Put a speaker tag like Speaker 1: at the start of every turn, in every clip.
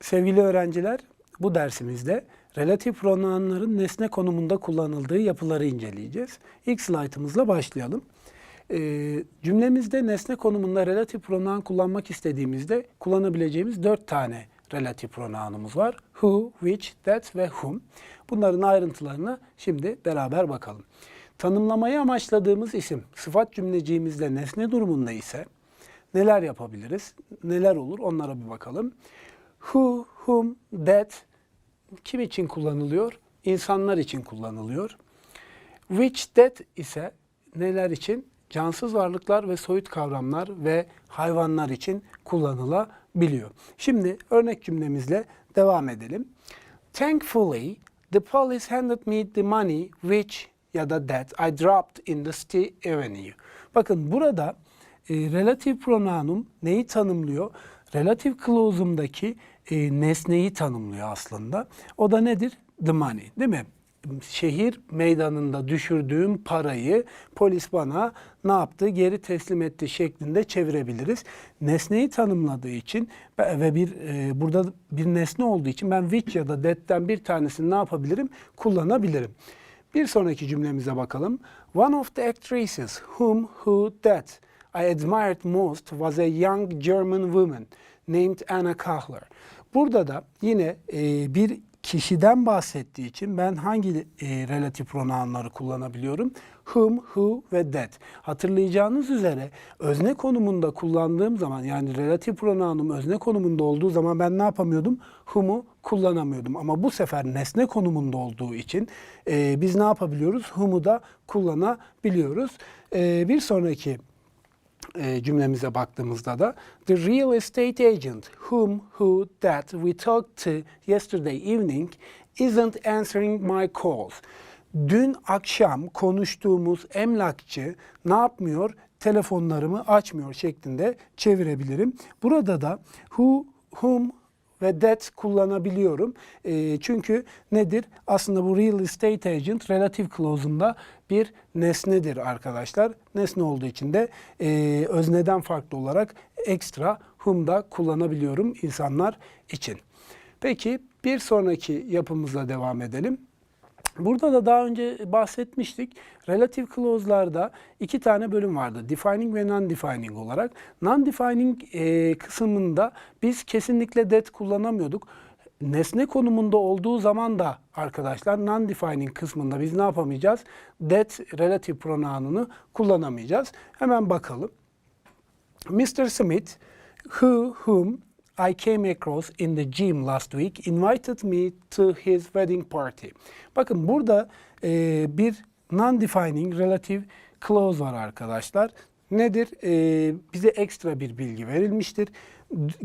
Speaker 1: Sevgili öğrenciler, bu dersimizde relatif pronounların nesne konumunda kullanıldığı yapıları inceleyeceğiz. İlk slaytımızla başlayalım. Ee, cümlemizde nesne konumunda relatif pronoun kullanmak istediğimizde kullanabileceğimiz dört tane relatif pronounumuz var. Who, which, that ve whom. Bunların ayrıntılarına şimdi beraber bakalım. Tanımlamayı amaçladığımız isim sıfat cümleciğimizde nesne durumunda ise neler yapabiliriz? Neler olur? Onlara bir bakalım. Who, whom, that kim için kullanılıyor? İnsanlar için kullanılıyor. Which, that ise neler için? Cansız varlıklar ve soyut kavramlar ve hayvanlar için kullanılabiliyor. Şimdi örnek cümlemizle devam edelim. Thankfully, the police handed me the money which ya da that I dropped in the City Avenue. Bakın burada e, relatif pronounum neyi tanımlıyor? Relatif clause'umdaki e, nesneyi tanımlıyor aslında. O da nedir? The money, değil mi? Şehir meydanında düşürdüğüm parayı polis bana ne yaptı? Geri teslim etti şeklinde çevirebiliriz. Nesneyi tanımladığı için ve bir e, burada bir nesne olduğu için ben which ya da that'ten bir tanesini ne yapabilirim? Kullanabilirim. Bir sonraki cümlemize bakalım. One of the actresses whom who that I admired most was a young German woman named Anna Kahler. Burada da yine e, bir kişiden bahsettiği için ben hangi e, relatif pronounları kullanabiliyorum? Whom, who ve that. Hatırlayacağınız üzere özne konumunda kullandığım zaman yani relatif pronounum özne konumunda olduğu zaman ben ne yapamıyordum? Whom'u kullanamıyordum. Ama bu sefer nesne konumunda olduğu için e, biz ne yapabiliyoruz? Whom'u da kullanabiliyoruz. E, bir sonraki e, cümlemize baktığımızda da the real estate agent whom who that we talked to yesterday evening isn't answering my calls. Dün akşam konuştuğumuz emlakçı ne yapmıyor? Telefonlarımı açmıyor şeklinde çevirebilirim. Burada da who, whom ve that kullanabiliyorum. E, çünkü nedir? Aslında bu real estate agent relative clause'unda bir nesnedir arkadaşlar. Nesne olduğu için de e, özneden farklı olarak ekstra whom da kullanabiliyorum insanlar için. Peki bir sonraki yapımızla devam edelim. Burada da daha önce bahsetmiştik. Relative clause'larda iki tane bölüm vardı. Defining ve non-defining olarak. Non-defining e, kısmında biz kesinlikle that kullanamıyorduk. Nesne konumunda olduğu zaman da arkadaşlar non-defining kısmında biz ne yapamayacağız? That relative pronoununu kullanamayacağız. Hemen bakalım. Mr. Smith, who, whom I came across in the gym last week, invited me to his wedding party. Bakın burada e, bir non-defining relative clause var arkadaşlar. Nedir? E, bize ekstra bir bilgi verilmiştir.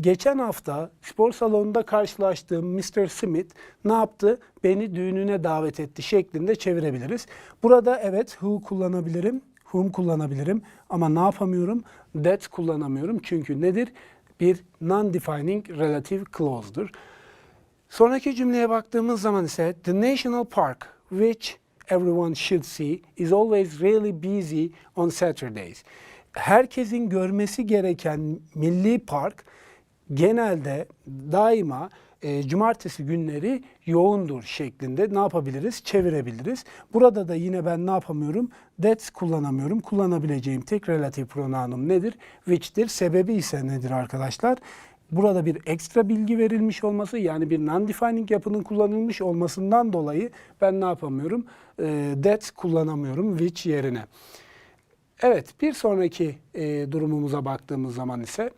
Speaker 1: Geçen hafta spor salonunda karşılaştığım Mr. Smith ne yaptı? Beni düğününe davet etti şeklinde çevirebiliriz. Burada evet who kullanabilirim, whom kullanabilirim ama ne yapamıyorum? That kullanamıyorum. Çünkü nedir? Bir non-defining relative clause'dur. Sonraki cümleye baktığımız zaman ise the national park which everyone should see is always really busy on Saturdays. Herkesin görmesi gereken milli park genelde daima e, cumartesi günleri yoğundur şeklinde ne yapabiliriz? Çevirebiliriz. Burada da yine ben ne yapamıyorum? That kullanamıyorum. Kullanabileceğim tek relatif pronounum nedir? Which'tir. Sebebi ise nedir arkadaşlar? Burada bir ekstra bilgi verilmiş olması yani bir non-defining yapının kullanılmış olmasından dolayı ben ne yapamıyorum? E, that kullanamıyorum which yerine. Evet, bir sonraki e, durumumuza baktığımız zaman ise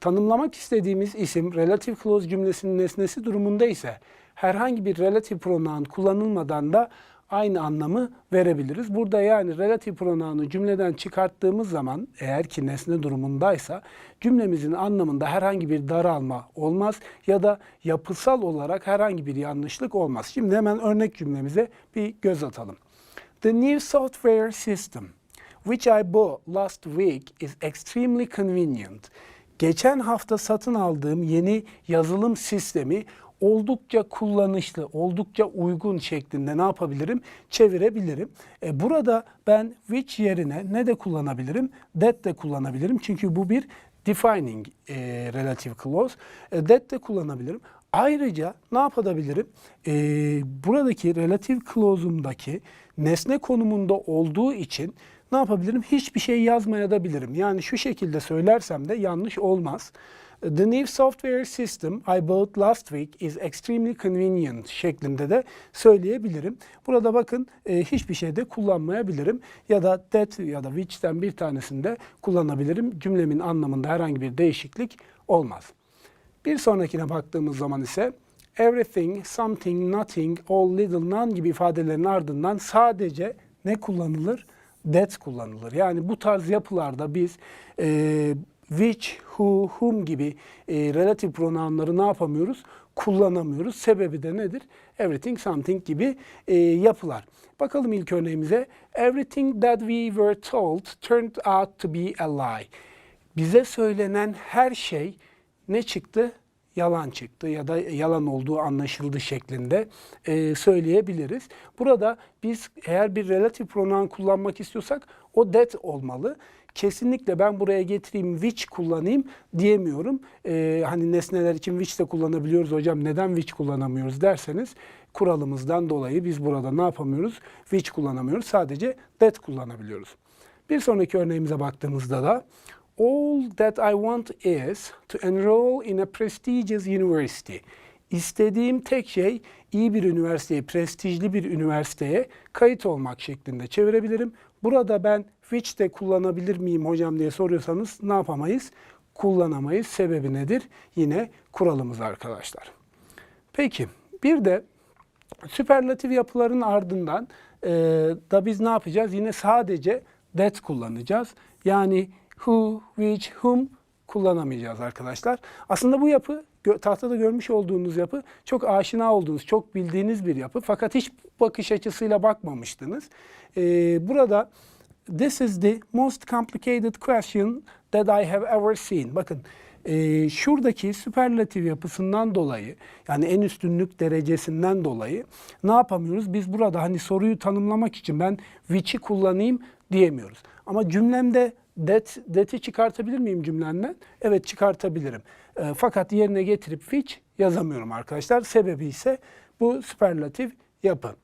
Speaker 1: tanımlamak istediğimiz isim relative clause cümlesinin nesnesi durumunda ise herhangi bir relative pronoun kullanılmadan da aynı anlamı verebiliriz. Burada yani relative pronounu cümleden çıkarttığımız zaman eğer ki nesne durumundaysa cümlemizin anlamında herhangi bir daralma olmaz ya da yapısal olarak herhangi bir yanlışlık olmaz. Şimdi hemen örnek cümlemize bir göz atalım. The new software system which I bought last week is extremely convenient. Geçen hafta satın aldığım yeni yazılım sistemi oldukça kullanışlı, oldukça uygun şeklinde ne yapabilirim? Çevirebilirim. E, burada ben which yerine ne de kullanabilirim? That de kullanabilirim. Çünkü bu bir defining e, relative clause. E, that de kullanabilirim. Ayrıca ne yapabilirim? Ee, buradaki relative clause'umdaki nesne konumunda olduğu için ne yapabilirim? Hiçbir şey yazmaya da bilirim. Yani şu şekilde söylersem de yanlış olmaz. The new software system I bought last week is extremely convenient şeklinde de söyleyebilirim. Burada bakın e, hiçbir şeyde kullanmayabilirim ya da that ya da which'ten bir tanesinde kullanabilirim. Cümlemin anlamında herhangi bir değişiklik olmaz. Bir sonrakine baktığımız zaman ise everything, something, nothing, all, little, none gibi ifadelerin ardından sadece ne kullanılır? That kullanılır. Yani bu tarz yapılarda biz e, which, who, whom gibi e, relative pronounları ne yapamıyoruz? Kullanamıyoruz. Sebebi de nedir? Everything, something gibi e, yapılar. Bakalım ilk örneğimize. Everything that we were told turned out to be a lie. Bize söylenen her şey ne çıktı? Yalan çıktı ya da yalan olduğu anlaşıldı şeklinde e, söyleyebiliriz. Burada biz eğer bir relative pronoun kullanmak istiyorsak o that olmalı. Kesinlikle ben buraya getireyim which kullanayım diyemiyorum. E, hani nesneler için which de kullanabiliyoruz hocam neden which kullanamıyoruz derseniz kuralımızdan dolayı biz burada ne yapamıyoruz? Which kullanamıyoruz sadece that kullanabiliyoruz. Bir sonraki örneğimize baktığımızda da All that I want is to enroll in a prestigious university. İstediğim tek şey iyi bir üniversiteye, prestijli bir üniversiteye kayıt olmak şeklinde çevirebilirim. Burada ben which de kullanabilir miyim hocam diye soruyorsanız ne yapamayız? Kullanamayız. Sebebi nedir? Yine kuralımız arkadaşlar. Peki bir de süperlatif yapıların ardından e, da biz ne yapacağız? Yine sadece that kullanacağız. Yani who, which, whom kullanamayacağız arkadaşlar. Aslında bu yapı tahtada görmüş olduğunuz yapı çok aşina olduğunuz, çok bildiğiniz bir yapı. Fakat hiç bakış açısıyla bakmamıştınız. Ee, burada this is the most complicated question that I have ever seen. Bakın e, şuradaki süperlatif yapısından dolayı yani en üstünlük derecesinden dolayı ne yapamıyoruz? Biz burada hani soruyu tanımlamak için ben which'i kullanayım diyemiyoruz. Ama cümlemde that, that'i çıkartabilir miyim cümlemden? Evet çıkartabilirim. E, fakat yerine getirip which yazamıyorum arkadaşlar. Sebebi ise bu süperlatif yapı.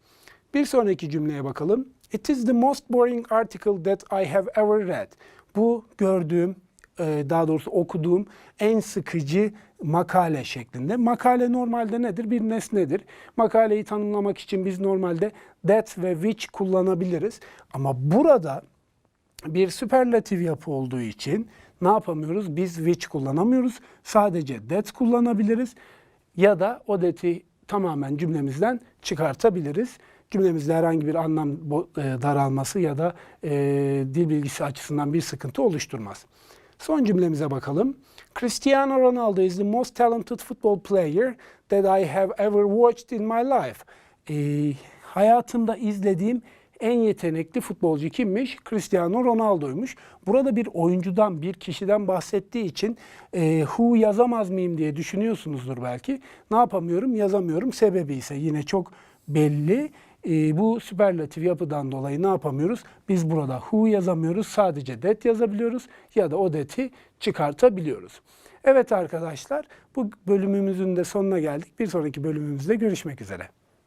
Speaker 1: Bir sonraki cümleye bakalım. It is the most boring article that I have ever read. Bu gördüğüm, e, daha doğrusu okuduğum en sıkıcı makale şeklinde. Makale normalde nedir? Bir nesnedir. Makaleyi tanımlamak için biz normalde that ve which kullanabiliriz. Ama burada bir süperlatif yapı olduğu için ne yapamıyoruz? Biz which kullanamıyoruz. Sadece that kullanabiliriz. Ya da o that'i tamamen cümlemizden çıkartabiliriz. Cümlemizde herhangi bir anlam e, daralması ya da e, dil bilgisi açısından bir sıkıntı oluşturmaz. Son cümlemize bakalım. Cristiano Ronaldo is the most talented football player that I have ever watched in my life. E, hayatımda izlediğim en yetenekli futbolcu kimmiş? Cristiano Ronaldo'ymuş. Burada bir oyuncudan, bir kişiden bahsettiği için e, who yazamaz mıyım diye düşünüyorsunuzdur belki. Ne yapamıyorum? Yazamıyorum. Sebebi ise yine çok belli. E, bu süperlatif yapıdan dolayı ne yapamıyoruz? Biz burada who yazamıyoruz. Sadece that yazabiliyoruz ya da o that'i çıkartabiliyoruz. Evet arkadaşlar bu bölümümüzün de sonuna geldik. Bir sonraki bölümümüzde görüşmek üzere.